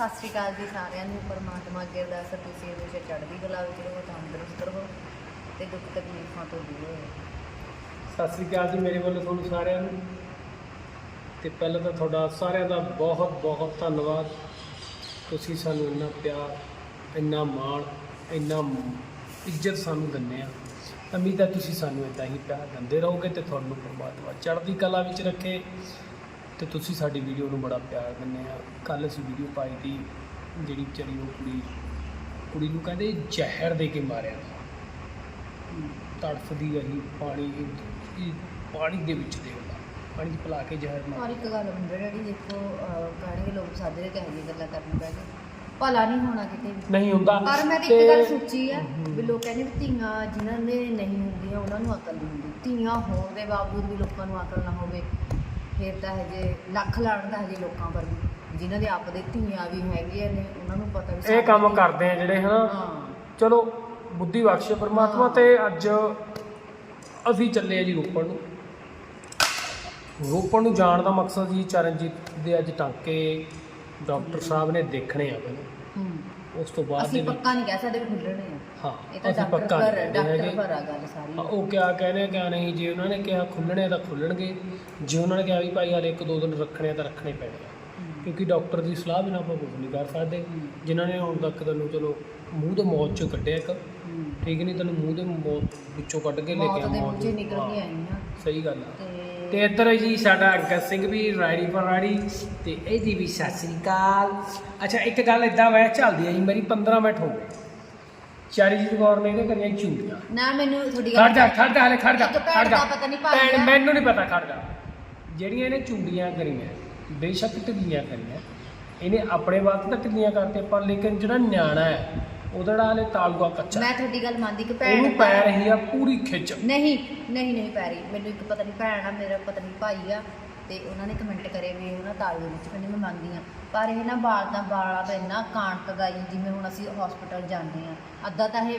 ਸਤਿ ਸ਼੍ਰੀ ਅਕਾਲ ਜੀ ਸਾਰਿਆਂ ਨੂੰ, ਪਰਮਾਤਮਾ ਅੱਗੇ ਅਰਦਾਸ ਹੈ, ਤੁਸੀਂ ਹਮੇਸ਼ਾ ਚੜ੍ਹਦੀ ਕਲਾ ਵਿੱਚ ਰਹੋ, ਤੰਦਰੁਸਤ ਰਹੋ ਤੇ ਦੁੱਖ ਤਕਲੀਫਾਂ ਤੋਂ ਦੂਰ ਰਹੋ। ਸਤਿ ਸ੍ਰੀ ਅਕਾਲ ਜੀ ਮੇਰੇ ਵੱਲੋਂ ਤੁਹਾਨੂੰ ਸਾਰਿਆਂ ਨੂੰ। ਤੇ ਪਹਿਲਾਂ ਤਾਂ ਤੁਹਾਡਾ ਸਾਰਿਆਂ ਦਾ ਬਹੁਤ ਬਹੁਤ ਧੰਨਵਾਦ। ਤੁਸੀਂ ਸਾਨੂੰ ਇੰਨਾ ਪਿਆਰ, ਇੰਨਾ ਮਾਣ, ਇੰਨਾ ਮ- ਇੱਜ਼ਤ ਸਾਨੂੰ ਦਿੰਦੇ ਆ। ਉਮੀਦ ਹੈ ਤੁਸੀਂ ਸਾਨੂੰ ਇਦਾਂ ਹੀ ਪਿਆਰ ਦਿੰਦੇ ਰਹੋਗੇ ਤੇ ਤੁਹਾਨੂੰ ਪਰਮਾਤਮਾ ਚੜ੍ਹਦੀ ਕਲਾ ਵਿੱਚ ਰੱਖੇ। ਤੇ ਤੁਸੀਂ ਸਾਡੀ ਵੀਡੀਓ ਨੂੰ ਬੜਾ ਪਿਆਰ ਦਿੰਦੇ ਆ। ਕੱਲ ਅਸੀਂ ਵੀਡੀਓ ਪਾਈ ਦੀ ਜਿਹੜੀ ਵਿਚਾਰੀ ਉਹ ਕੁੜੀ ਕੁੜੀ ਨੂੰ ਕਹਿੰਦੇ ਜ਼ਹਿਰ ਦੇ ਕੇ ਮਾਰਿਆ। ਤੜਫਦੀ ਰਹੀ ਪਾਣੀ ਪਾਣੀ ਦੇ ਵਿੱਚ ਦੇ ਉਹਦਾ ਪਾਣੀ 'ਚ ਪਿਲਾ ਕੇ ਜ਼ਹਿਰ ਮਾਰ ਔਰ ਇੱਕ ਗੱਲ ਹੁੰਦੀ ਹੈ ਜਿਹੜੀ ਦੇਖੋ ਕਹਿਣਗੇ ਲੋਕ ਸਾਦੇ ਦੇ ਕਹੇ ਗੱਲਾਂ ਕਰਨ ਗਏ ਭਲਾ ਨਹੀਂ ਹੋਣਾ ਕਿਤੇ ਵੀ। ਨਹੀਂ ਹੁੰਦਾ। ਪਰ ਮੈਂ ਤਾਂ ਤੇ- ਇੱਕ ਗੱਲ ਸੋਚੀ ਆ। ਵੀ ਲੋਕ ਕਹਿੰਦੇ ਵੀ ਧੀਆਂ ਜਿਨ੍ਹਾਂ ਦੇ ਨਹੀਂ ਹੁੰਦੀਆਂ ਉਹਨਾਂ ਨੂੰ ਅਕਲ ਨਹੀਂ ਹੁੰਦੀ। ਧੀਆਂ ਹੋਣ ਦੇ ਬਾਵਜੂਦ ਵੀ ਲੋਕਾਂ ਨੂੰ ਅਕਲ ਨਾ ਹੋਵੇ। ਫਿਰ ਤਾਂ ਹਜੇ ਲੱਖ ਲਾਣ ਦਾ ਹਜੇ ਲੋਕਾਂ ਪਰ ਜਿਨ੍ਹਾਂ ਦੇ ਆਪ ਦੇ ਧੀਆਂ ਵੀ ਹੈਗੀਆਂ ਨੇ ਉਹਨਾਂ ਨੂੰ ਪਤਾ ਵੀ ਇਹ ਕੰਮ ਕਰਦੇ ਆ ਜਿਹੜੇ ਹਨਾ? ਹਾਂ। ਚਲੋ ਬੁੱਧੀ ਬਖਸ਼ੇ ਪਰਮਾਤਮਾ। ਤੇ ਅੱਜ ਅਸੀਂ ਚੱਲੇ ਆ ਜੀ ਰੋਪੜ ਨੂੰ। ਰੋਪੜ ਨੂੰ ਜਾਣ ਦਾ ਮਕਸਦ ਜੀ ਚਰਨਜੀਤ ਦੇ ਅੱਜ ਟਾਂਕੇ ਡਾਕਟਰ ਸਾਹਿਬ ਨੇ ਦੇਖਣੇ ਆ ਪਹਿਲਾਂ। ਉਸ ਤੋਂ ਬਾਅਦ ਦੇ ਅਸੀਂ ਵਿੱਚ ਪੱਕਾ ਨਹੀਂ ਕਹਿ ਸਕਦੇ ਵੀ ਖੁੱਲਣੇ ਆ। ਹਾਂ ਇਹ ਤਾਂ ਅਸੀਂ ਡਾਕਟਰ ਪੱਕਾ ਪਰ ਨਹੀਂ ਡਾਕਟਰ ਹੈਗੇ। ਪਰ ਆ ਗੱਲ ਸਾਰੀ। ਹਾਂ, ਉਹ ਕਿਆ ਕਹਿੰਦੇ ਆ ਕਿਆ ਨਹੀਂ ਜੇ ਉਹਨਾਂ ਨੇ ਕਿਹਾ ਖੁੱਲਣੇ ਆ ਤਾਂ ਖੁੱਲਣਗੇ ਜੇ ਉਹਨਾਂ ਨੇ ਕਿਹਾ ਵੀ ਭਾਈ ਹਾਲੇ ਇੱਕ ਦੋ ਦਿਨ ਰੱਖਣੇ ਆ ਤਾਂ ਰੱਖਣੇ ਪੈਣੇ ਆ। ਹਮ। ਕਿਉਂਕਿ ਡਾਕਟਰ ਦੀ ਸਲਾਹ ਬਿਨਾਂ ਆਪਾਂ ਕੁਝ ਨਹੀਂ ਕਰ ਸਕਦੇ। ਹਮ। ਜਿਨ੍ਹਾਂ ਨੇ ਹੁਣ ਤੱਕ ਤੈਨੂੰ ਚਲੋ ਮੂੰਹ ਦੇ ਮੌਤ ਚੋਂ ਕੱਢਿਆ ਇੱਕ। ਹਮ। ਠੀਕ ਨਹੀਂ ਤੈਨੂੰ ਮੂੰਹ ਦੇ ਮੌਤ ਵਿੱਚੋਂ ਕੱਢ ਕੇ ਲੈ ਮੌਤ ਕੇ ਮੁੱਝੇ ਨਿਕਲ ਕੇ ਆਈਆਂ ਸਹੀ ਗੱਲ ਆ। ਤੇ ਤੇ ਇੱਧਰ ਜੀ ਸਾਡਾ ਅੰਗਦ ਸਿੰਘ ਵੀ ਰਾੜੀ ਪਰ ਰਾੜੀ ਤੇ ਇਹਦੀ ਵੀ ਸਤਿ ਸ੍ਰੀ ਅਕਾਲ। ਅੱਛਾ ਇੱਕ ਗੱਲ ਇਦਾਂ ਵੈ ਚੱਲਦੀ ਹੈ ਜੀ ਮੇਰੀ 15 ਮਿੰਟ ਹੋ ਗਏ। ਚਰਨਜੀਤ ਕੌਰ ਨੇ ਇਹਦੇ ਕਰੀਆਂ ਝੂਠੀਆਂ। ਨਾ ਮੈਨੂੰ ਤੁਹਾਡੀ ਖੜ ਜਾ ਖੜ ਜਾ ਹਲੇ ਖੜ ਜਾ ਖੜ ਜਾ। ਪਤਾ ਨਹੀਂ ਭੈਣ। ਮੈਨੂੰ ਨਹੀਂ ਪਤਾ ਖੜ ਜਾ। ਜਿਹੜੀਆਂ ਇਹਨੇ ਚੁੰਡੀਆਂ ਕਰੀਆਂ ਬੇਸ਼ੱਕ ਢਿੱਲੀਆਂ ਕਰੀਆਂ ਇਹਨੇ ਆਪਣੇ ਵਾਸਤੇ ਤਾਂ ਢਿੱਲੀਆਂ ਕਰਤੇ ਪਰ ਲੇਕਿਨ ਜਿਹੜਾ ਨਿਆਣਾ ਹੈ ਉਹਦਾ ਜਿਹੜਾ ਹਲੇ ਤਾਲੂਆ ਕੱਚਾ। ਮੈਂ ਤੁਹਾਡੀ ਗੱਲ ਮੰਨਦੀ ਕਿ ਭੈਣ ਉਹਨੂੰ ਪੈ ਰਹੀ ਆ ਪੂਰੀ ਖਿੱਚ। ਨਹੀਂ ਨਹੀਂ ਨਹੀਂ ਪੈ ਰਹੀ। ਮੈਨੂੰ ਇੱਕ ਪਤਾ ਨਹੀਂ ਭੈਣ ਆ ਮੇਰਾ ਪਤਾ ਨਹੀਂ ਭਾਈ ਆ ਤੇ ਉਹਨਾਂ ਨੇ ਕਮੈਂਟ ਕਰੇ ਵੀ ਉਹਨਾਂ ਤਾਲ ਵਿੱਚ ਕਹਿੰਦੇ ਮੈਂ ਮੰਨਦੀ ਆ। ਪਰ ਇਹ ਨਾ ਬਾਲ ਦਾ ਬਾਲਾ ਤਾਂ ਇੰਨਾ ਕਾਂਟ ਦਾ ਜੀ ਜਿਵੇਂ ਹੁਣ ਅਸੀਂ ਹਸਪੀਟਲ ਜਾਂਦੇ ਆ। ਅੱਧਾ ਤਾਂ ਇਹ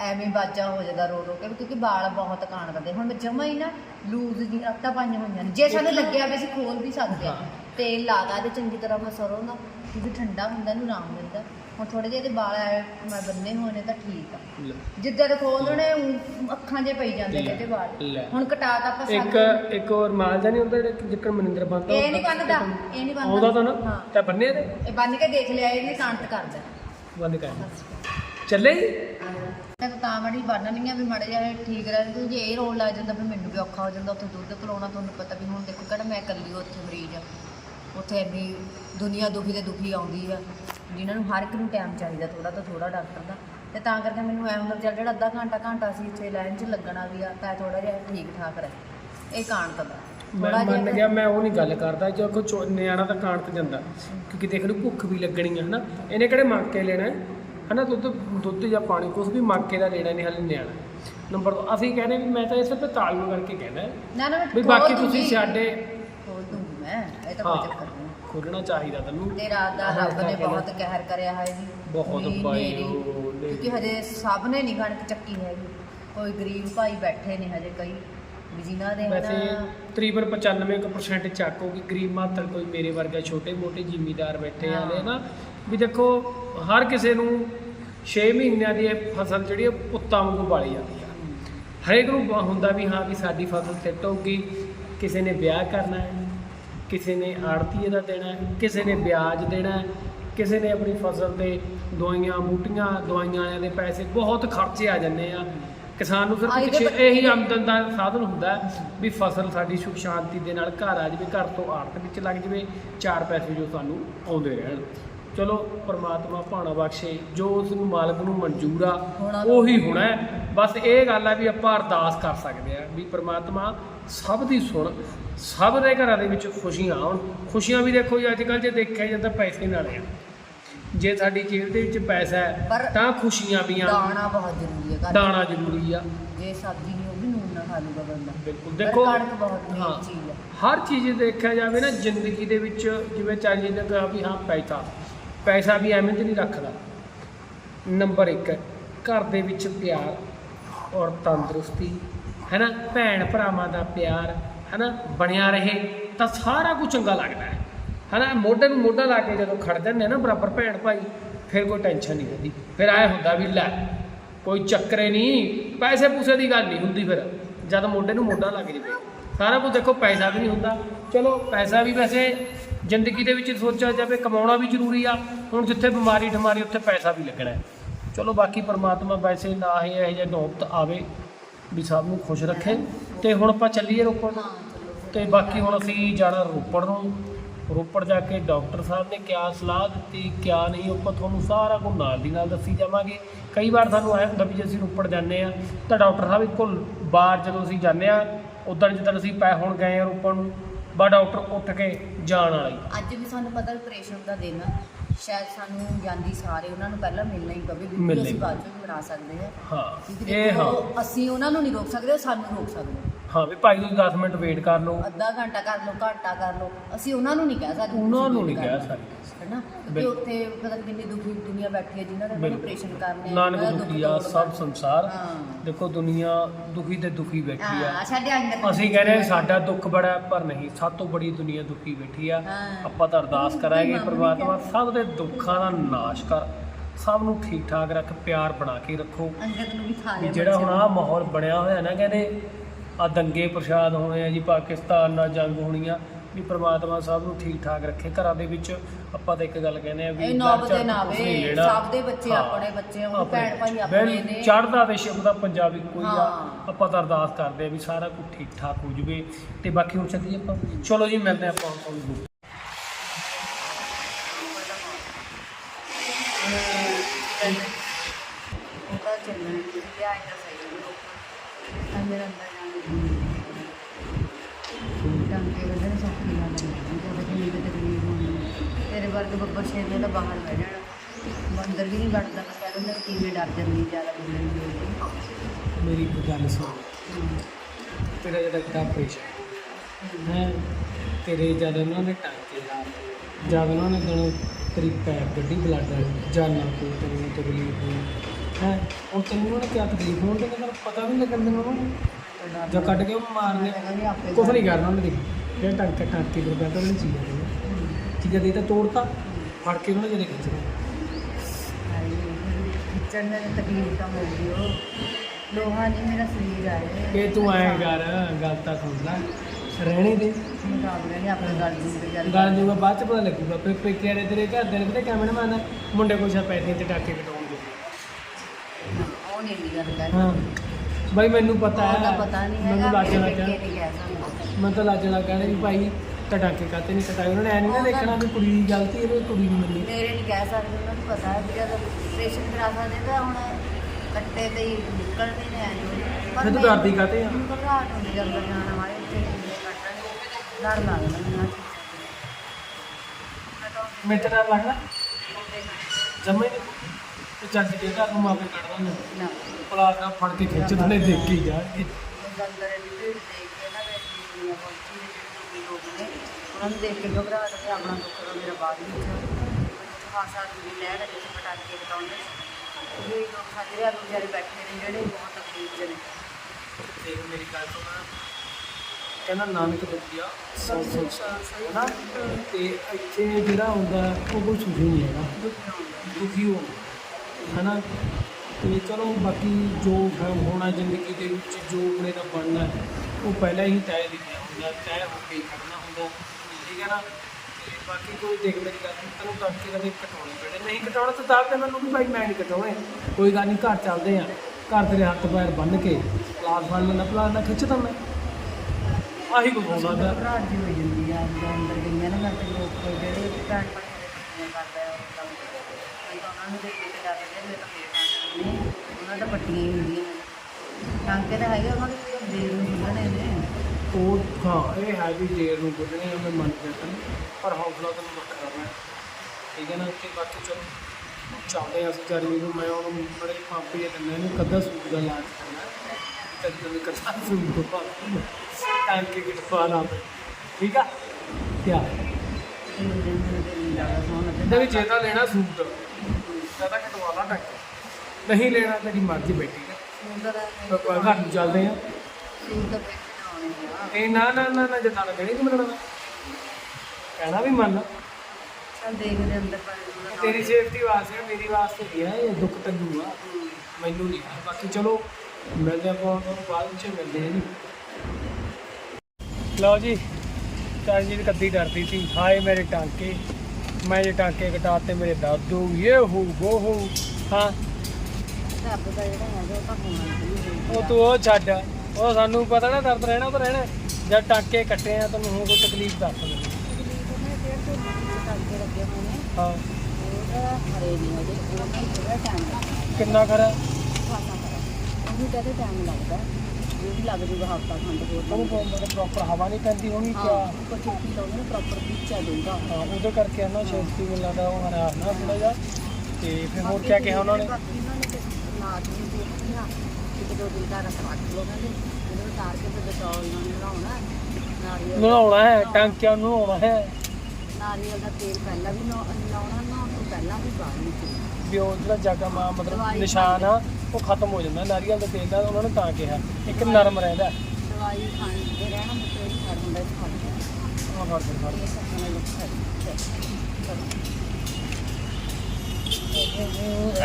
ਐਵੇਂ ਬਾਜਾ ਹੋ ਜਾਂਦਾ ਰੋ ਰੋ ਕੇ ਕਿਉਂਕਿ ਬਾਲ ਬਹੁਤ ਕਾਂਟ ਕਰਦੇ। ਹੁਣ ਮੈਂ ਜਮਾ ਹੀ ਨਾ ਲੂਜ਼ ਦੀ ਰੱਟਾਂ ਪਾਈਆਂ ਹੋਈਆਂ ਨੇ। ਜੇ ਸਾਨੂੰ ਲੱਗਿਆ ਵੀ ਅਸੀਂ ਖੋਲ ਵੀ ਸਕਦੇ ਆ। ਤੇਲ ਲਾਦਾ ਤੇ ਚੰਗੀ ਤਰ੍ਹਾਂ ਮੈਂ ਸਰੋਂ ਦਾ ਕਿਉਂਕਿ ਠੰਡਾ ਹੁੰਦਾ ਇਹਨੂੰ ਆਰਾਮ ਮਿਲਦਾ। ਹੁਣ ਥੋੜੇ ਜਿਹੇ ਇਹਦੇ ਵਾਲ ਐ ਮੈਂ ਬੰਨੇ ਹੋਏ ਨੇ ਤਾਂ ਠੀਕ ਆ। ਲੈ। ਜਿੱਦਾਂ ਦੇ ਖੋਲਣੇ ਅੱਖਾਂ 'ਚ ਪਈ ਜਾਂਦੇ ਨੇ ਤੇ ਵਾਲ। ਲੈ। ਹੁਣ ਕਟਾ ਤਾਂ ਆਪਾਂ ਇੱਕ ਸਕਦੇ ਇੱਕ ਹੋਰ ਮਾਲ ਦਾ ਨਹੀਂ ਹੁੰਦਾ ਜਿਹੜਾ ਜਿੱਕਣ ਮਨਿੰਦਰ ਬੰਦਾ ਇਹ ਨਹੀਂ ਬੰਨਦਾ ਇਹ ਨਹੀਂ ਬੰਨਦਾ। ਆਉਂਦਾ ਤਾਂ ਨਾ ਹਾਂ। ਤਾਂ ਬੰਨੇ ਤੇ ਇਹ ਬੰਨ ਕੇ ਦੇਖ ਲਿਆ ਇਹਨੇ ਕਾਂਟ ਕਰਦਾ। ਬੰਦ ਕਰ। ਚੱਲੇ ਜੀ? ਮੈਂ ਤਾਂ ਤਾਂ ਮੜੀ ਬੰਨਣੀ ਆ ਵੀ ਮੜ ਜਾ ਠੀਕ ਰਹਿ ਤੂੰ ਜੇ ਇਹ ਰੋਣ ਲੱਗ ਜਾਂਦਾ ਫਿਰ ਮੈਨੂੰ ਵੀ ਔਖਾ ਹੋ ਜਾਂਦਾ ਉੱਥੇ ਦੁੱਧ ਪਿਲਾਉਣਾ ਤੁਹਾਨੂੰ ਪਤਾ ਵੀ ਹੁਣ ਦੇਖੋ ਕਿਹੜਾ ਮੈਂ ਇਕੱਲੀ ਉੱਥੇ ਮਰੀਜ਼ ਆ ਉੱਥੇ ਇੰਨੀ ਦੁਨੀਆ ਦੁਖੀ ਤੇ ਦੁਖੀ ਆਉਂਦੀ ਆ ਜਿਨ੍ਹਾਂ ਨੂੰ ਹਰ ਇੱਕ ਨੂੰ ਟਾਈਮ ਚਾਹੀਦਾ ਥੋੜਾ ਤਾਂ ਥੋੜਾ ਡਾਕਟਰ ਦਾ। ਤੇ ਤਾਂ ਕਰਕੇ ਮੈਨੂੰ ਐਂ ਹੁੰਦਾ ਚੱਲ ਜਿਹੜਾ ਅੱਧਾ ਘੰਟਾ ਘੰਟਾ ਸੀ ਇੱਥੇ ਲਾਈਨ 'ਚ ਲੱਗਣਾ ਵੀ ਆ ਤਾਂ ਥੋੜਾ ਜਿਹਾ ਠੀਕ ਠਾਕ ਰਹੇ। ਇਹ ਕਾਂਟ ਦਾ ਮੈਂ ਮੰਨ ਗਿਆ ਮੈਂ ਉਹ ਨਹੀਂ ਗੱਲ ਕਰਦਾ ਜੋ ਕੋ ਚੋ- ਨਿਆਣਾ ਤਾਂ ਕਾਂਟ ਤੇ ਜਾਂਦਾ ਕਿਉਂਕਿ ਦੇਖ ਲਓ ਭੁੱਖ ਵੀ ਲੱਗਣੀ ਹੈ ਹਨਾ? ਇਹਨੇ ਕਿਹੜੇ ਮੰਗ ਕੇ ਲੈਣਾ ਹੈ? ਹਨਾ ਦੁੱਧ ਦੁੱਧ ਜਾਂ ਪਾਣੀ ਕੁਝ ਵੀ ਮੰਗ ਕੇ ਦਾ ਲੈਣਾ ਨਹੀਂ ਹਲੇ ਨਿਆਣਾ। ਨੰਬਰ ਦੋ ਅਸੀਂ ਕਹਿੰਦੇ ਵੀ ਮੈਂ ਤਾਂ ਇਹ ਸਿਰਫ ਤਾਲੂ ਕਰਕੇ ਕਹਿਣਾ ਨਾ ਨਾ ਮੈਂ ਵੀ ਬਾਕੀ। ਤੁਸੀਂ ਸਾਡੇ ਮੈਂ ਇਹ ਤਾਂ ਹਾਂ ਕੋਈ ਚੱਕਰ ਨਹੀਂ। ਖੋਲਣਾ ਚਾਹੀਦਾ ਤੈਨੂੰ। ਤੇ ਰਾਤ ਦਾ ਹਾਂ, ਰੱਬ ਨੇ। ਬਹੁਤ ਕਹਿਰ ਕਰਿਆ ਹੈ ਜੀ। ਬਹੁਤ ਵੀ ਭਾਈ ਉਹ। ਕਿਉਂਕਿ ਹਜੇ ਸਭ ਨੇ ਨਹੀਂ ਕਣਕ ਚੱਕੀ ਹੈਗੀ। ਕੋਈ ਗਰੀਬ ਭਾਈ ਬੈਠੇ ਨੇ ਹਜੇ ਕਈ। ਵੀ ਜਿਨ੍ਹਾਂ ਦੇ ਵੈਸੇ ਹਨਾ ਤਕਰੀਬਨ 95% ਚੱਕ ਹੋਗੀ ਗਰੀਬ ਮਾਤਰ ਕੋਈ ਮੇਰੇ ਵਰਗਾ ਛੋਟੇ ਮੋਟੇ ਜ਼ਿਮੀਦਾਰ ਬੈਠੇ ਆ ਨੇ ਨਾ। ਵੀ ਦੇਖੋ ਹਰ ਕਿਸੇ ਨੂੰ 6 ਮਹੀਨਿਆਂ ਦੀ ਇਹ ਫਸਲ ਜਿਹੜੀ ਉਹ ਪੁੱਤਾਂ ਵਾਂਗੂ ਬਾਲੀ ਜਾਂਦੀ ਆ। ਹਰੇਕ ਨੂੰ ਹੁੰਦਾ ਵੀ ਹਾਂ ਵੀ ਸਾਡੀ ਫਸਲ ਸੈੱਟ ਹੋਊਗੀ। ਕਿਸੇ ਨੇ ਵਿਆਹ ਕਰਨਾ ਹੈ। ਕਿਸੇ ਨੇ ਆੜਤੀਏ ਦਾ ਦੇਣਾ ਕਿਸੇ ਨੇ ਵਿਆਜ ਦੇਣਾ ਕਿਸੇ ਨੇ ਆਪਣੀ ਫਸਲ ਤੇ ਦਵਾਈਆਂ ਬੂਟੀਆਂ ਦਵਾਈਆਂ ਵਾਲਿਆਂ ਦੇ ਪੈਸੇ ਬਹੁਤ ਖਰਚੇ ਆ ਜਾਂਦੇ ਆ। ਕਿਸਾਨ ਨੂੰ ਸਿਰਫ ਆਈ ਇੱਕ ਦੇ ਛੇ- ਇਹੀ ਆਮਦਨ ਦਾ ਸਾਧਨ ਹੁੰਦਾ ਵੀ ਫਸਲ ਸਾਡੀ ਸੁਖ ਸ਼ਾਂਤੀ ਦੇ ਨਾਲ ਘਰ ਆ ਜਾਵੇ ਘਰ ਤੋਂ ਆੜਤ ਵਿੱਚ ਲੱਗ ਜਾਵੇ ਚਾਰ ਪੈਸੇ ਜੋ ਸਾਨੂੰ ਆਉਂਦੇ ਰਹਿਣ। ਚਲੋ ਪ੍ਰਮਾਤਮਾ ਭਾਣਾ ਬਖਸ਼ੇ ਜੋ ਉਸ ਨੂੰ ਮਾਲਕ ਨੂੰ ਮਨਜ਼ੂਰ ਆ ਉਹੀ ਹੋਣਾ ਹੈ। ਬਸ ਇਹ ਗੱਲ ਆ ਵੀ ਆਪਾਂ ਅਰਦਾਸ ਕਰ ਸਕਦੇ ਆ ਵੀ ਪ੍ਰਮਾਤਮਾ ਸਭ ਦੀ ਸੁਣ ਸਭ ਦੇ ਘਰਾਂ ਦੇ ਵਿੱਚ ਖੁਸ਼ੀਆਂ ਆਉਣ। ਖੁਸ਼ੀਆਂ ਵੀ ਦੇਖੋ ਜੀ ਅੱਜ ਕੱਲ੍ਹ ਜੇ ਦੇਖਿਆ ਜਾਂਦਾ ਪੈਸੇ ਨਾਲ ਆ। ਜੇ ਸਾਡੀ ਜੇਬ ਦੇ ਵਿੱਚ ਪੈਸਾ ਹੈ ਤਾਂ ਖੁਸ਼ੀਆਂ ਵੀ ਆ। ਦਾਣਾ ਬਹੁਤ ਜ਼ਰੂਰੀ ਹੈ। ਦਾਣਾ ਜ਼ਰੂਰੀ ਆ। ਜੇ ਸਬਜ਼ੀ ਨਹੀਂ ਹੋਊਗੀ ਨੂਨ ਨਾ ਖਾ ਲੂਗਾ ਬੰਦਾ। ਬਿਲਕੁਲ। ਦੇਖੋ ਕਣਕ ਬਹੁਤ ਮੇਨ ਚੀਜ਼ ਹੈ ਹਰ ਚੀਜ਼ ਦੇਖਿਆ ਜਾਵੇ ਨਾ ਜ਼ਿੰਦਗੀ ਦੇ ਵਿੱਚ ਜਿਵੇਂ ਚਾਲੀ ਨੇ ਕਿਹਾ ਵੀ ਹਾਂ ਪੈਸਾ। ਪੈਸਾ ਵੀ ਐਵੇਂ ਤੇ ਨਹੀਂ ਰੱਖਦਾ। ਨੰਬਰ 1 ਘਰ ਦੇ ਵਿੱਚ ਪਿਆਰ ਔਰ ਤੰਦਰੁਸਤੀ ਹੈ ਨਾ ਭੈਣ ਭਰਾਵਾਂ ਦਾ ਪਿਆਰ ਹੈ ਨਾ ਬਣਿਆ ਰਹੇ ਤਾਂ ਸਾਰਾ ਕੁਝ ਚੰਗਾ ਲੱਗਦਾ ਹੈ। ਹਨਾ? ਮੋਢੇ ਨੂੰ ਮੋਢਾ ਲਾ ਕੇ ਜਦੋਂ ਖੜ ਜਾਂਦੇ ਨਾ ਬਰਾਬਰ ਭੈਣ ਭਾਈ, ਫਿਰ ਕੋਈ ਟੈਨਸ਼ਨ ਨਹੀਂ ਹੁੰਦੀ। ਫਿਰ ਐ ਹੁੰਦਾ ਵੀ ਲੈ, ਕੋਈ ਚੱਕਰੇ ਨਹੀਂ, ਪੈਸੇ ਪੂਸੇ ਦੀ ਗੱਲ ਨਹੀਂ ਹੁੰਦੀ ਫਿਰ। ਜਦ ਮੋਢੇ ਨੂੰ ਮੋਢਾ ਲੱਗ ਜਾਵੇ ਸਾਰਾ ਕੁਝ ਦੇਖੋ, ਪੈਸਾ ਵੀ ਨਹੀਂ ਹੁੰਦਾ। ਚਲੋ, ਪੈਸਾ ਵੀ ਵੈਸੇ ਜ਼ਿੰਦਗੀ ਦੇ ਵਿੱਚ ਸੋਚਿਆ ਜਾਵੇ, ਕਮਾਉਣਾ ਵੀ ਜ਼ਰੂਰੀ ਆ। ਹੁਣ ਜਿੱਥੇ ਬਿਮਾਰੀ ਠਮਾਰੀ, ਉੱਥੇ ਪੈਸਾ ਵੀ ਲੱਗਣਾ ਚਲੋ ਬਾਕੀ ਪਰਮਾਤਮਾ ਵੈਸੇ ਨਾ ਹੀ ਇਹੋ ਜਿਹਾ ਨੌਬਤ ਆਵੇ, ਵੀ ਸਭ ਨੂੰ ਖੁਸ਼ ਰੱਖੇ। ਤੇ ਹੁਣ ਆਪਾਂ ਚੱਲੀਏ ਰੋਪੜ। ਨੂੰ ਹਾਂ ਤੇ ਬਾਕੀ ਹੁਣ ਅਸੀਂ ਜਾਣਾ ਰੋਪੜ ਨੂੰ। ਰੋਪੜ ਜਾ ਕੇ ਡਾਕਟਰ ਸਾਹਿਬ ਨੇ ਕਿਆ ਸਲਾਹ ਦਿੱਤੀ, ਕਿਆ ਨਹੀਂ, ਉਹ ਆਪਾਂ ਤੁਹਾਨੂੰ ਸਾਰਾ ਕੁਝ ਨਾਲ ਦੀ ਨਾਲ ਦੱਸੀ ਜਾਵਾਂਗੇ। ਕਈ ਵਾਰ ਸਾਨੂੰ ਐ ਹੁੰਦਾ ਵੀ ਜੇ ਅਸੀਂ ਰੋਪੜ ਜਾਂਦੇ ਆ ਤਾਂ ਡਾਕਟਰ ਸਾਹਿਬ ਇੱਕੋ ਬਾਰ ਜਦੋਂ ਅਸੀਂ ਜਾਂਦੇ ਆ ਉਦੋਂ ਜਿੱਦਣ ਅਸੀਂ ਪੈ ਹੁਣ ਗਏ ਆ ਰੋਪੜ ਨੂੰ, ਬਾ ਡਾਕਟਰ ਉੱਠ ਕੇ ਜਾਣ ਵਾਲਾ। ਹੀ ਅੱਜ ਵੀ ਸਾਨੂੰ ਪਤਾ ਆਪਰੇਸ਼ਨ ਦਾ ਦਿਨ ਆ। ਸ਼ਾਇਦ ਸਾਨੂੰ ਜਾਂਦੀ ਸਾਰੇ ਉਹਨਾਂ ਨੂੰ ਪਹਿਲਾਂ ਮਿਲਣਾ ਹੀ ਪਵੇ ਵੀ ਹੀ ਅਸੀਂ ਬਾਅਦ ਵਿੱਚ ਬਣਾ ਸਕਦੇ ਹਾਂ। ਹਾਂ ਇਹ ਹਾਂ। ਅਸੀਂ ਉਹਨਾਂ ਨੂੰ ਨਹੀਂ ਰੋਕ ਸਕਦੇ ਉਹ ਸਾਨੂੰ ਰੋਕ ਸਕਦੇ। ਹਾਂ ਵੀ ਭਾਈ ਤੁਸੀਂ 10 ਮਿੰਟ ਵੇਟ ਕਰ ਲਓ। ਅੱਧਾ ਘੰਟਾ ਕਰ ਲਓ ਘੰਟਾ ਕਰ ਲਓ। ਅਸੀਂ ਉਹਨਾਂ ਨੂੰ ਨਹੀਂ ਕਹਿ ਸਕਦੇ ਉਹਨਾਂ ਨੂੰ ਨਹੀਂ ਕਹਿ। ਸਕਦੇ। ਹੈਨਾ? ਬਿਲਕੁਲ। ਉੱਥੇ ਪਤਾ ਕਿੰਨੀ ਦੁਖੀ ਦੁਨੀਆ ਬੈਠੀ ਹੈ ਜਿਨ੍ਹਾਂ ਨੇ। ਆਪਰੇਸ਼ਨ ਕਰਨੇ ਆ, ਨਾਨਕ ਉਹਨਾਂ ਦਾ ਦੁੱਖ ਦੁਖੀ ਆ ਤੋੜਨਾ। ਸਭ ਸੰਸਾਰ। ਦੇਖੋ ਦੁਨੀਆ ਦੁਖੀ ਤੇ ਦੁਖੀ ਬੈਠੀ ਆ। ਹਾਂ ਸਾਡੇ ਅੰਦਰ ਅਸੀਂ ਕਹਿੰਦੇ ਸਾਡਾ ਦੁੱਖ ਬੜਾ ਪਰ ਨਹੀਂ ਸਭ ਤੋਂ ਬੜੀ ਦੁਨੀਆ ਦੁਖੀ ਬੈਠੀ ਆ। ਆਪਾਂ ਤਾਂ ਅਰਦਾਸ ਕਰਾਂਗੇ ਪ੍ਰਮਾਤਮਾ ਸਭ ਦੇ ਦੁੱਖਾਂ ਦਾ ਨਾਸ਼ ਕਰ ਸਭ ਨੂੰ ਠੀਕ ਠਾਕ ਰੱਖ ਪਿਆਰ ਬਣਾ ਕੇ ਰੱਖੋ। ਅੰਗਦ ਨੂੰ ਵੀ ਖਾ ਵੀ ਲਿਆ ਜਿਹੜਾ ਹੁਣ ਆਹ ਮਾਹੌਲ ਬਣਿਆ ਹੋਇਆ ਨਾ ਕਹਿੰਦੇ ਆ ਦੰਗੇ ਪ੍ਰਸ਼ਾਦ ਹੋਣੇ ਆ ਜੀ ਪਾਕਿਸਤਾਨ ਨਾਲ ਜੰਗ ਹੋਣੀ ਆ। ਵੀ ਪ੍ਰਮਾਤਮਾ ਸਭ ਨੂੰ ਠੀਕ ਠਾਕ ਰੱਖੇ। ਘਰਾਂ ਦੇ ਵਿੱਚ ਆਪਾਂ ਤਾਂ ਇੱਕ ਗੱਲ ਕਹਿੰਦੇ ਆ ਵੀ ਇਹ ਲੜ ਦੇ ਨਾ ਕੁਛ ਵੇ, ਨਹੀਂ ਲੈਣਾ। ਸਭ ਦੇ ਬੱਚੇ ਆਪਣੇ ਬੱਚੇ, ਹੁਣ ਭੈਣ ਭਾਈ। ਆਪਣੇ ਨੇ। ਚੜ੍ਹਦਾ ਤੇ ਸ਼ਬਦਾ ਪੰਜਾਬੀ ਕੋਈ ਆ। ਆਪਾਂ ਤਾਂ ਅਰਦਾਸ ਕਰਦੇ ਆ ਵੀ ਸਾਰਾ ਕੁਝ ਠੀਕ ਠਾਕ ਹੋ ਜਵੇ। ਤੇ ਬਾਕੀ ਹੁਣ ਚੱਲੀਏ ਆਪਾਂ। ਚਲੋ ਜੀ ਮਿਲਦੇ ਆਪਾਂ ਹੁਣ ਤੁਹਾਨੂੰ ਉਹਦਾ ਚੱਲਣਾ ਸਹੀ ਮੇਰਾ ਅੰਦਰ ਜਾਣ ਟੰਕੇ ਵਧਣ ਸੌਖੀ ਗੱਲ ਨਹੀਂ ਜਦੋਂ ਕਿ ਨੀਂਦ ਤਕਲੀਫ ਹੁੰਦੀ ਤੇਰੇ ਵਰਗੇ ਬੱਬਰ ਸ਼ੇਰ ਨੇ ਤਾਂ ਬਾਹਰ ਬਹਿ ਜਾਣਾ। ਅੰਦਰ ਵੀ ਨਹੀਂ ਵੜਦਾ ਮੈਂ ਕਹਿ ਦਿੰਦਾ ਕਿਵੇਂ ਡਰ ਜਾਂਦੀ ਜ਼ਿਆਦਾ ਬੋਲਣ ਦੀ ਮੇਰੀ ਇੱਕ ਗੱਲ ਸੁਣ। ਤੇਰਾ ਜਿਹੜਾ ਕਿਤਾਬ ਆਪਰੇਸ਼ਨ ਹੈ ਤੇਰੇ ਜਦ ਉਹਨਾਂ ਨੇ ਟਾਂਕੇ ਲਾ ਜਦ ਉਹਨਾਂ ਨੇ ਤੈਨੂੰ ਤੇਰੀ ਪੈਪ ਗੱਡੀ ਬਲੱਡ ਜਾਨਾ ਕੋਈ ਤੈਨੂੰ ਤਕਲੀਫ ਹੋਈ ਹੈ? ਹੁਣ ਤੈਨੂੰ ਉਹਨਾਂ ਨੇ ਕਿਆ ਤਕਲੀਫ ਹੋਣ ਤੇ ਤੈਨੂੰ ਪਤਾ ਵੀ ਨਹੀਂ ਲੱਗਣ ਦੇਣਾ ਉਹਨਾਂ ਨੂੰ। ਜਾਂ ਕੱਢ ਕੇ ਉਹ ਮਾਰਨੇ ਕੁਛ ਨਹੀਂ ਕਰਨਾ ਉਹਨੇ ਦੇਖ ਇਹ ਟਾਂਕੇ ਟਾਂਕੇ ਦੇ ਬੈਠਾ ਉਹਨੇ ਚੀਜ਼ਾਂ ਠੀਕ ਹੈ ਨਹੀਂ ਤਾਂ ਤੋੜਤਾ ਫੜ ਕੇ ਉਹਨਾਂ ਜਿਹੜੇ ਖਿੱਚਦੇ ਖਿੱਚਣ ਨਾਲ ਤਕਲੀਫ ਤਾਂ ਮਿਲਦੀ ਉਹ। ਲੋਹਾ ਨਹੀਂ ਮੇਰਾ ਸਰੀਰ ਆ ਇਹ ਤੂੰ ਐਂ ਕਰ ਗੱਲ ਤਾਂ ਰਹਿਣੇ ਦੇ। ਮੁਕਾਬਲੇ ਨਹੀਂ ਆਪਣੇ ਗੱਲ ਦੀ ਤੇ ਗੱਲ ਗੱਲ ਬਾਅਦ ਚ ਪਤਾ ਲੱਗੂਗਾ ਫਿਰ ਤੇਰੇ ਘਰ ਦੇ ਕਿਤੇ ਕੈਮਰਾ ਮਾਰਦਾ ਮੁੰਡੇ ਕੋਲ ਸ਼ਾ ਪੈਸੇ ਤੇ ਟਾਕੇ ਕਟਾਉਂਦੇ ਉਹ ਹਾਂ। ਬਾਈ ਮੈਨੂੰ ਪਤਾ ਹੈ। ਉਹਦਾ ਪਤਾ ਮੈਨੂੰ ਲੱਗ ਲੱਗਾ ਮੈਂ ਤਾਂ ਲੱਗ ਲੱਗਾ ਵੀ ਭਾਈ ਟਾਕੇ ਕਾਤੇ ਨਹੀਂ ਕਟਾਏ। ਉਹਨਾਂ ਨੇ ਐ ਨਹੀਂ ਨਾ ਦੇਖਣਾ ਵੀ ਕੁੜੀ ਦੀ ਗਲਤੀ ਹੈ ਵੀ ਕੁੜੀ ਦੀ ਮੰਨੀ ਮੇਰੇ ਨਹੀਂ ਕਹਿ ਸਕਦੇ ਉਹਨਾਂ ਨੂੰ ਪਤਾ ਹੈ ਜਦ ਆਪਰੇਸ਼ਨ ਕਰਾ ਸਕਦੇ ਤਾਂ ਹੁਣ ਕੱਟੇ ਤੇ ਹੀ ਨਿਕਲਦੇ ਨੇ ਐ ਫਿਰ ਤੂੰ ਡਰਦੀ ਕਾਤੇ ਆ। ਘਬਰਾਹਟ ਹੁੰਦੀ ਜਦ ਜਾਣ ਵਾਲੇ ਕਿੰਨੇ ਕੱਟਣ ਡਰ ਲੱਗਦਾ ਤੋਂ। ਮੈਂ ਤਾਂ ਨਾਲ ਲੱਗਦਾ ਜੰਮੇ ਨਹੀਂ ਤੇ ਚੱਜ ਦੇ ਘਰ ਨੂੰ ਮਾਪੇ ਕੱਢ ਦਿੰਦੇ ਨਾ। ਪਲਾਸ ਨਾਲ ਫੜ ਕੇ ਖਿੱਚ ਦਣੇ ਦੇਖ ਕੇ ਜਾਣਗੇ ਅੰਦਰ ਦੀ ਭੀੜ ਦੇਖ ਕੇ ਨਾ ਵੇ ਦੁਨੀਆ ਪਹੁੰਚੀ ਹੈ ਜਿਹੜੇ ਲੋਕ ਨੇ ਉਹਨਾਂ ਨੂੰ ਦੇਖ ਕੇ ਘਬਰਾਹਟ ਤੇ ਆਪਣਾ ਦੁੱਖ ਦਾ ਮੇਰਾ ਬਾਅਦ ਵਿੱਚ ਖਾਸਾ ਦੂਰੀ ਲੈ ਕੇ ਜਿਸ ਪਟਾਕੇ ਬਤਾਉਂਦੇ ਉਹ ਲੋਕ ਸਾਡੇ ਆ ਵਿਚਾਰੇ ਬੈਠੇ ਨੇ ਜਿਹੜੇ ਬਹੁਤ ਤਕਲੀਫ ਚ ਨੇ। ਦੇਖ ਮੇਰੀ ਗੱਲ ਸੁਣ ਕਹਿੰਦਾ ਨਾਨਕ ਦੁਖੀਆ ਸੌ ਸੌ ਹਨਾ? ਤੇ ਇੱਥੇ ਜਿਹੜਾ ਹੁੰਦਾ ਉਹ ਕੋਈ ਸੁਖੀ ਨਹੀਂ ਹੈਗਾ। ਦੁੱਖ ਹੋ ਹਨਾ? ਤੇ ਚਲੋ ਬਾਕੀ ਜੋ ਹੋਣਾ ਜ਼ਿੰਦਗੀ ਦੇ ਵਿੱਚ ਜੋ ਆਪਣੇ ਦਾ ਬਣਨਾ ਉਹ ਪਹਿਲਾਂ ਹੀ ਤੈਅ ਲਿਖਿਆ ਹੁੰਦਾ ਤੈਅ ਹੋ ਕੇ ਖੜਨਾ ਹੁੰਦਾ। ਠੀਕ ਹੈ ਨਾ? ਤੇ ਬਾਕੀ ਕੋਈ ਦੇਖ ਮੇਰੀ ਗੱਲ ਸੁਣ, ਤੈਨੂੰ ਤੜਕੇ ਕਦੇ ਕਟਾਉਣੇ ਪੈਣੇ। ਨਹੀਂ ਕਟਾਉਣਾ ਤਾਂ ਦੱਸ ਦੇ ਮੈਨੂੰ ਵੀ ਭਾਈ ਮੈਂ ਨਹੀਂ ਕਟਾਉਣੇ ਕੋਈ ਗੱਲ ਨਹੀਂ ਘਰ ਚੱਲਦੇ ਆ ਘਰ ਤੇਰੇ ਹੱਥ ਪੈਰ ਬੰਨ੍ਹ ਕੇ ਪਲਾਸ ਫੜ ਲੈਣਾ ਪਲਾਸ ਨਾਲ ਖਿੱਚ ਮੈਂ। ਆਹੀ ਕੁਝ ਹੁੰਦਾ ਦਾ ਘਬਰਾਹਟ ਜਿਹੀ ਹੋ ਜਾਂਦੀ ਆ ਅੰਦਰ ਅੰਦਰ ਗਈਆਂ ਨਾ ਮੈਂ ਤੇ ਲੋਕ ਜਿਹੜੇ ਭੈਣ ਭਾਈ ਕਰਦੇ ਆ ਉਹ ਕੰਮ ਮੈਂ ਤਾਂ ਉਹਨਾਂ ਨੂੰ ਦੇਖ ਕੇ ਡਰਦੇ ਨੇ ਤਾਂ ਫੇਰ ਨੇ। ਉਹਨਾਂ ਦਾ ਪੱਟੀਆਂ ਹੀ ਹੁੰਦੀਆਂ ਨੇ। ਟਾਂਕੇ ਤਾਂ ਹੈਗੇ ਉਹਨਾਂ ਦੇ ਦੇਰ ਨੂੰ ਖੁੱਲਣੇ ਨੇ ਉਹ ਹਾਂ ਇਹ ਹੈ ਵੀ ਦੇਰ ਨੂੰ ਆ ਮੰਨ ਤੈਨੂੰ। ਪਰ ਹੌਸਲਾ ਤੈਨੂੰ ਰੱਖਣਾ ਮੈਂ ਠੀਕ ਹੈ ਨਾ ਤੇ ਬਾਕੀ ਚਲੋ ਚਾਹੁੰਦੇ ਹਾਂ ਅਸੀਂ ਗਰਮੀ ਨੂੰ ਮੈਂ ਉਹਨੂੰ ਬੜੇ ਪੰਪ ਜੇ ਦਿੰਦੇ ਨੇ ਕੱਦਾ ਸੂਟ ਦਾ ਇਲਾਜ ਕਰਨਾ ਤੇ ਜਦੋਂ ਕੱਦਾ ਸੂਟ ਤੋਂ ਪਾ ਟਾਂਕੇ ਕਿਟ ਪਾ ਲਾ ਮੈਂ। ਠੀਕ ਆ? ਕਿਆ? ਦੇ ਇਹਦੇ ਇਹ ਤਾਂ ਲੈਣਾ ਸੂਟ। ਜ਼ਿਆਦਾ ਕਟਵਾ ਲਾ ਟਾਂਕੇ। ਨਹੀਂ ਲੈਣਾ ਤੇਰੀ ਮਰਜ਼ੀ ਬੈਠੀ ਹੈ। ਘਰ ਨੂੰ ਚੱਲਦੇ ਆ ਸੂਟ ਤਾਂ ਆ ਇਹ ਨਾ ਨਾ ਨਾ ਨਾ ਜਦਾਂ ਨਾ ਕਹਿਣੀ ਤੂੰ। ਮੈਨੂੰ ਕਹਿਣਾ ਵੀ ਮੰਨ। ਚੱਲ ਦੇਖਦੇ ਅੰਦਰ ਪਾਣੀ ਤੇਰੀ ਸੇਫਟੀ ਵਾਸਤੇ ਆ, ਮੇਰੀ ਵਾਸਤੇ ਨਹੀਂ ਹੈ ਇਹ ਦੁੱਖ ਤੈਨੂੰ ਆ। ਮੈਨੂੰ ਨਹੀਂ ਹੈ। ਬਾਕੀ ਚਲੋ ਮਿਲਦੇ ਆਪਾਂ ਤੁਹਾਨੂੰ ਬਾਅਦ ਵਿੱਚ ਮਿਲਦੇ ਹਾਂ ਜੀ। ਲਓ ਜੀ ਚਰਨਜੀਤ ਕੱਦੀ ਡਰਦੀ ਸੀ। ਹਾਏ ਮੇਰੇ ਟਾਂਕੇ ਮੈਂ ਜੇ ਟਾਂਕੇ ਕਟਾਤੇ ਮੇਰੇ ਦਾਦੂ ਇਹ ਹੋ ਗੋ ਹੋ। ਹਾਂ। ਰੱਬ ਦਾ ਜਿਹੜਾ ਹੈਗਾ ਉਹ ਤਾਂ ਹੋਣਾ ਨਹੀਂ ਉਹ ਤੂੰ ਉਹ ਛੱਡ। ਉਹ ਸਾਨੂੰ ਪਤਾ ਨਾ ਦਰਦ ਰਹਿਣਾ ਤਾਂ ਰਹਿਣਾ। ਜਦ ਟਾਂਕੇ ਕੱਟੇ ਆ ਤੈਨੂੰ ਹੁਣ ਕੋਈ ਤਕਲੀਫ ਦੱਸ ਮੈਨੂੰ ਹਾਂ। ਕਿੰਨਾ ਖਰਾ? ਉਹਨੂੰ ਪ੍ਰੋਪਰ ਹਵਾ ਨਹੀਂ ਪੈਂਦੀ ਹੋਣੀ ਕਿਆ? ਹਾਂ, ਉਹਦੇ ਕਰਕੇ ਨਾ ਸ਼ੇਫਟੀ ਮੈਨੂੰ ਲੱਗਦਾ ਉਹ ਹਰਾ ਨਾ ਥੋੜਾ ਜਿਹਾ। ਤੇ ਫਿਰ ਹੋਰ ਕਿਆ ਕਿਹਾ ਉਹਨਾਂ ਨੇ? ਬਾਕੀ ਉਹਨਾਂ ਨੇ ਤੇ ਨਾਚ ਵੀ ਦੇਖੀਆਂ ਦੋ ਦਿਨ ਦਾ ਰੱਖ ਰੱਖ ਲੋ ਕਹਿੰਦੇ ਇਹਨੂੰ ਉਤਾਰ ਕੇ ਤੇ ਡਟੋਲ ਨਾਲ ਨਹਾਉਣਾ ਨਾਰੀਅਲ ਨਹਾਉਣਾ ਹੈ ਟਾਂਕਿਆਂ ਨੂੰ ਨਹਾਉਣਾ ਹੈ। ਨਾਰੀਅਲ ਦਾ ਤੇਲ ਪਹਿਲਾਂ ਵੀ ਨਹਾ- ਲਾਉਣਾ ਨਹਾਉਣ ਤੋਂ ਪਹਿਲਾਂ ਵੀ ਬਾਅਦ ਵਿੱਚ ਵੀ ਉਹ ਜਿਹੜਾ ਜਗਮਾ ਮਤਲਬ ਦਵਾਈ ਨਿਸ਼ਾਨ ਆ ਉਹ ਖਤਮ ਹੋ ਜਾਂਦਾ ਨਾਰੀਅਲ ਦੇ ਤੇਲ ਨਾਲ ਉਹਨਾਂ ਨੇ ਤਾਂ ਕਿਹਾ। ਇੱਕ ਨਰਮ ਰਹਿੰਦਾ ਦਵਾਈ ਖਾਂਦੇ ਰਹਿਣਾ ਮੁੱਕੇ ਹੀ ਛੱਡ ਹੁੰਦਾ ਇਸ ਖਾਲੀ ਆਹ ਫੜ ਫੜ ਫੜ ਇਹ ਸਭ ਨਾਲ ਲੱਗ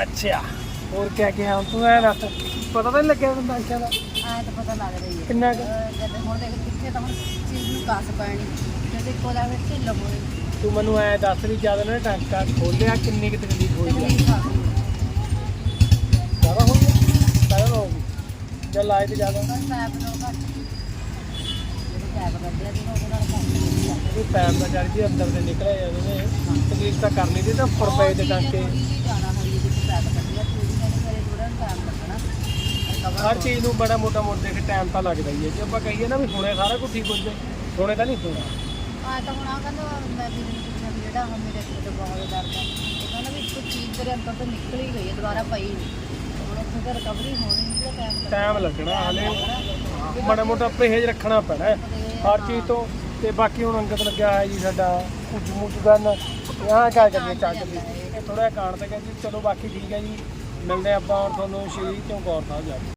ਅੱਛਾ। ਹੋਰ ਕਿਆ ਕਿਹਾ? ਤੂੰ ਐ ਦੱਸ ਪਤਾ ਤਾਂ ਨਹੀਂ ਲੱਗਿਆ ਤੈਨੂੰ ਟਾਂਕਿਆਂ ਦਾ। ਤਾਂ ਪਤਾ ਲੱਗ ਰਹੀ ਹੈ। ਕਿੰਨਾ ਕੁ? ਜਦ ਹੁਣ ਦੇਖ ਕਿੱਥੇ ਤਾਂ ਹੁਣ ਚੀਜ਼ ਨੂੰ ਕਾਸ ਪੈਣੀ। ਜਦ ਇੱਕੋ ਦਾ ਵਿੱਚ ਢਿੱਲ ਹੋਣੀ। ਤੂੰ ਮੈਨੂੰ ਐ ਦੱਸ ਵੀ ਜਦ ਉਹਨੇ ਟਾਂਕਾ ਖੋਲਿਆ ਕਿੰਨੀ ਕੁ ਤਕਲੀਫ ਹੋਈ ਆ? ਤਕਲੀਫ ਆ ਗਈ। ਜ਼ਿਆਦਾ ਹੋਈ ਆ? ਪਹਿਲਾਂ ਹੋ ਗਈ। ਜਦ ਲਾਏ ਤੇ ਜ਼ਿਆਦਾ? ਪੈਪ ਨੂੰ ਘੱਟ। ਜਿਹੜੀ ਪੈਪ ਕੱਢਿਆ ਸੀ ਉਹਦੇ ਨਾਲ ਘੱਟ ਨਹੀਂ ਇਹ ਪੈਰ ਦਾ ਚੜ ਜੀ ਅੰਦਰ ਦੇ ਨਿਕਲਿਆ ਜਾਂਦੇ ਨੇ ਤਕਲੀਫ ਤਾਂ ਕਰਨੀ ਸੀ ਤਾਂ ਉੱਪਰ ਪਏ ਤੇ ਟਾਂਕੇ। ਜਾਣਾ ਹਰੀ ਵਿੱਚ ਪੈਪ ਕੱਢਿਆ ਥੋੜੀ ਜਿਹੀ ਕਰੇ ਥੋੜਾ ਟਾਈਮ ਲੱਗਣਾ recover ਹਰ ਚੀਜ਼ ਨੂੰ ਬੜਾ ਮੋਟਾ ਮੋੜ ਦੇਖ ਟਾਈਮ ਤਾਂ ਲੱਗਦਾ ਹੀ ਹੈ। ਜੇ ਆਪਾਂ ਕਹੀਏ ਨਾ ਵੀ ਹੁਣੇ ਸਾਰਾ ਕੁਝ ਠੀਕ ਹੋ ਜਾਏ ਹੁਣੇ ਤਾਂ ਨਹੀਂ ਹੋਣਾ। ਆ ਤਾਂ ਹੁਣ ਆ ਕਹਿੰਦਾ ਮੈਂ ਵੀ ਨਹੀਂ ਪੁੱਛਿਆ ਵੀ ਜਿਹੜਾ ਹੁਣ ਮੇਰੇ ਤੇ ਬਹੁਤ ਦਰਦ ਹੈ। ਇਹ ਕਹਿੰਦਾ ਵੀ ਕੋਈ ਚੀਜ਼ ਤੇਰੇ ਅੰਦਰ ਤੋਂ ਨਿਕਲ ਹੀ ਗਈ ਹੈ ਦੁਬਾਰਾ ਪਈ ਨਹੀਂ। ਹੁਣ ਉੱਥੇ ਤਾਂ ਰਿਕਵਰੀ ਹੋਣੀ ਨਹੀਂ ਟਾਈਮ ਟਾਈਮ ਲੱਗਣਾ। ਹਾਲੇ ਮਾੜਾ ਮੋਟਾ ਪਰਹੇਜ਼ ਰੱਖਣਾ ਪੈਣਾ ਹੈ। ਹਰ ਚੀਜ਼ ਤੋਂ ਤੇ ਬਾਕੀ ਹੁਣ ਅੰਗਤ ਲੱਗਿਆ ਹੋਇਆ ਜੀ ਸਾਡਾ ਕੁਝ ਮੁੱਝ ਆਹ ਕਾ ਕਰੀਏ ਚੱਕ ਦੀ। ਥੋੜਾ ਕਾਣ ਤੇ ਜੀ ਚਲੋ ਬਾਕੀ ਠੀਕ ਹੈ ਜੀ। ਮਿਲਦੇ ਆਪਾਂ ਤੁਹਾਨੂੰ ਸ਼੍ਰੀ ਚੌਂਕੌਰ ਸਾਹਿਬ ਜਾ